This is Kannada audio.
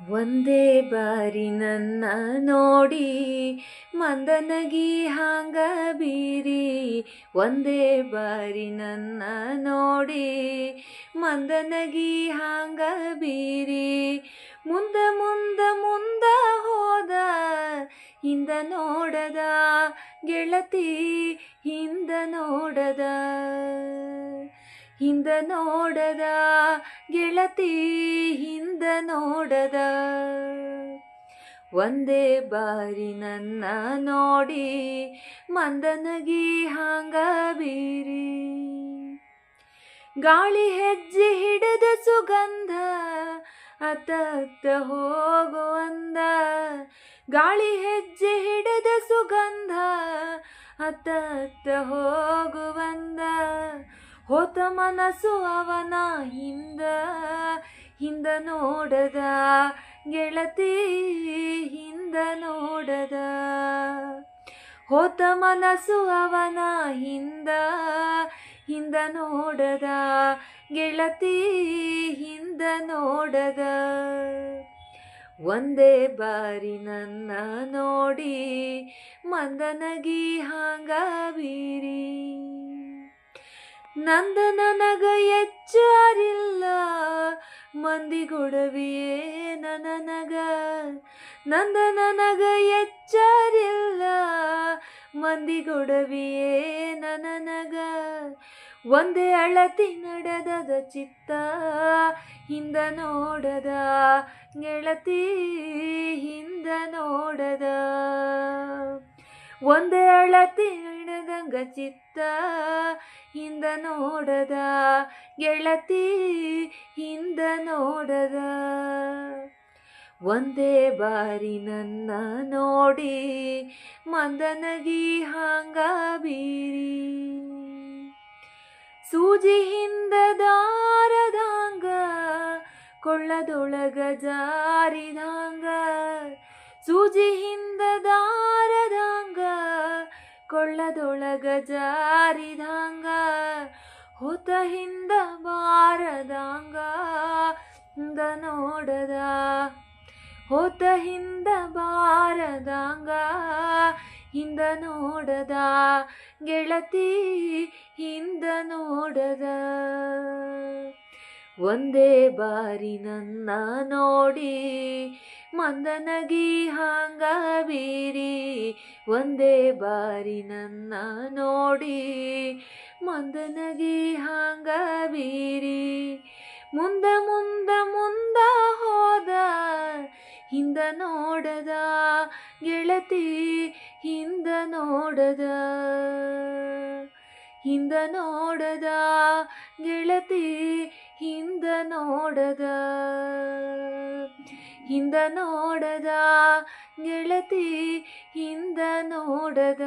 ಒಂದೇ ಬಾರಿ ನನ್ನ ನೋಡಿ ಮಂದನಗಿ ಹಾಂಗ ಬೀರಿ. ಒಂದೇ ಬಾರಿ ನನ್ನ ನೋಡಿ ಮಂದನಗಿ ಹಾಂಗ ಬೀರಿ. ಮುಂದ ಮುಂದ ಮುಂದ ಹೋದ, ಹಿಂದ ನೋಡದ ಗೆಳತಿ, ಹಿಂದ ನೋಡದ. ಹಿಂದ ನೋಡದ, ಗೆಳತಿ ಹಿಂದ ನೋಡದ. ಒಂದೇ ಬಾರಿ ನನ್ನ ನೋಡಿ ಮಂದನಗಿ ಹಾಂಗ ಬೀರಿ. ಗಾಳಿ ಹೆಜ್ಜೆ ಹಿಡಿದ ಸುಗಂಧ ಅತ್ತ ಹೋಗುವಂದ ಗಾಳಿ ಹೆಜ್ಜೆ ಹಿಡಿದ ಸುಗಂಧ ಅತ್ತ ಹೋಗುವಂದ ಹೋತ ಮನಸ್ಸು ಅವನ ಹಿಂದ ಹಿಂದ ನೋಡದ ಗೆಳತಿ ಹಿಂದ ನೋಡದ. ಹೋತ ಮನಸ್ಸು ಅವನ ಹಿಂದ ಹಿಂದ ನೋಡದ ಗೆಳತಿ ಹಿಂದ ನೋಡದ. ಒಂದೇ ಬಾರಿ ನನ್ನ ನೋಡಿ ಮಂದನಗಿ ಹಾಂಗ ಬೀರಿ ನಂದ ನನಗ ಎಚ್ಚಾರಿಲ್ಲ, ಮಂದಿಗೊಡವಿಯೇ ನನಗ ನಂದ ನನಗ ಎಚ್ಚಾರಿಲ್ಲ, ಮಂದಿಗೊಡವಿಯೇ ನನಗ ಒಂದೇ ಅಳತಿ ನಡೆದದ ಚಿತ್ತ, ಹಿಂದ ನೋಡದ ಗೆಳತಿ, ಹಿಂದ ನೋಡದ. ಒಂದೇ ಅಳತಿ ಚಿತ್ತ ಹಿಂದ ನೋಡದ, ಗೆಳತಿ ಹಿಂದ ನೋಡದ. ಒಂದೇ ಬಾರಿ ನನ್ನ ನೋಡಿ ಮಂದನಗಿ ಹಾಂಗ ಬೀರಿ. ಸೂಜಿ ಹಿಂದ ದಾರದಾಂಗ, ಕೊಳ್ಳದೊಳಗ ಜಾರಿದಾಂಗ. ಸೂಜಿ ಹಿಂದ ದಾರದಾಂಗ ಕೊಳ್ಳದೊಳಗ ಜಾರಿದಾಂಗ ಹೊತ ಹಿಂದ ಬಾರದಾಂಗ ಹಿಂದ ನೋಡದ. ಹೋತ ಹಿಂದ ಬಾರದಾಂಗ ಹಿಂದ ನೋಡದ. ಗೆಳತಿ ಹಿಂದ ನೋಡದ. ಒಂದೇ ಬಾರಿ ನನ್ನ ನೋಡಿ ಮಂದನಗಿ ಹಾಂಗ ಒಂದೇ ಬಾರಿ ನನ್ನ ನೋಡಿ. ಮಂದನಗಿ ಹಾಂಗ ಮುಂದ ಮುಂದ ಮುಂದ ಹೋದ, ಹಿಂದ ನೋಡದ ಗೆಳತಿ, ಹಿಂದ ನೋಡದ ಹಿಂದ ನೋಡದ ಗೆಳತಿ, ಹಿಂದ ನೋಡದ. ಹಿಂದ ನೋಡದ ಗೆಳತಿ ಹಿಂದ ನೋಡದ.